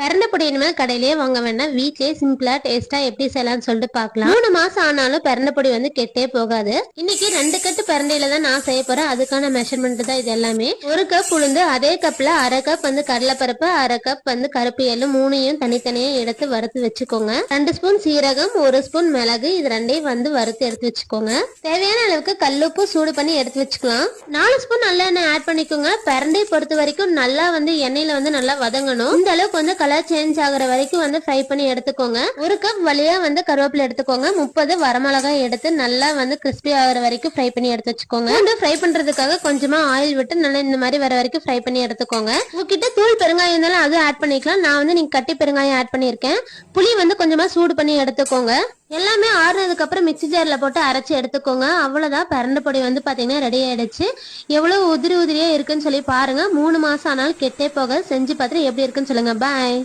பிறந்த பொடி இனிமேல் கடையிலேயே வாங்க வேண்டாம். வீட்லயே சிம்பிளா டேஸ்டா எப்படி செய்யலாம்னு சொல்லிட்டு பார்க்கலாம். மூணு மாசம் ஆனாலும் பிறந்த பொடி வந்து கெட்டே போகாது. இன்னைக்கு ரெண்டு கட்டு பிறந்தையில தான் நான் செய்ய போறேன். அதுக்கான மெஷர்மெண்ட் தான் இது எல்லாமே. ஒரு கப் உளுந்து அதே கப்ல அரை கப் வந்து கடலைப்பருப்பு அரை கப் வந்து கருப்பு எள்ளு மூணையும் தனித்தனியா எடுத்து வறுத்து வச்சுக்கோங்க. ரெண்டு ஸ்பூன் சீரகம் ஒரு ஸ்பூன் மிளகு இது ரெண்டையும் வந்து வறுத்து எடுத்து வச்சுக்கோங்க. தேவையான அளவுக்கு கல்லுப்பு சூடு பண்ணி எடுத்து வச்சுக்கலாம். நாலு ஸ்பூன் நல்லெண்ணெய் ஆட் பண்ணிக்கோங்க. பரண்டையை பொறுத்த வரைக்கும் நல்லா வந்து எண்ணெயில வந்து நல்லா வதங்கணும். இந்த அளவுக்கு வந்து கலர் சேஞ்ச் ஆகுற வரைக்கும் வந்து ஃப்ரை பண்ணி எடுத்துக்கோங்க. ஒரு கப் வழியா வந்து கருவேப்பிலை எடுத்துக்கோங்க. முப்பது வரமிளகாய் எடுத்து நல்லா வந்து கிறிஸ்பி ஆகுற வரைக்கும் ஃப்ரை பண்ணி எடுத்து வச்சுக்கோங்க. வந்து ஃப்ரை பண்றதுக்காக கொஞ்சமா ஆயில் விட்டு நல்லா இந்த மாதிரி வர வரைக்கும் ஃப்ரை பண்ணி எடுத்துக்கோங்க. உங்ககிட்ட தூள் பெருங்காயம் இருந்தாலும் அதுவும் ஆட் பண்ணிக்கலாம். நான் வந்து நீங்க கட்டி பெருங்காயம் ஆட் பண்ணியிருக்கேன். புளி வந்து கொஞ்சமா சூடு பண்ணி எடுத்துக்கோங்க. எல்லாமே ஆறுனதுக்கு அப்புறம் மிக்ஸி ஜாரில் போட்டு அரைச்சி எடுத்துக்கோங்க. அவ்வளவுதான். பரண்ட பொடி வந்து பாத்தீங்கன்னா ரெடி ஆயிடுச்சு. எவ்வளவு உதிரி உதிரியா இருக்குன்னு சொல்லி பாருங்க. மூணு மாசம் ஆனாலும் கெட்டே போக செஞ்சு பார்த்துட்டு எப்படி இருக்குன்னு சொல்லுங்க. பாய்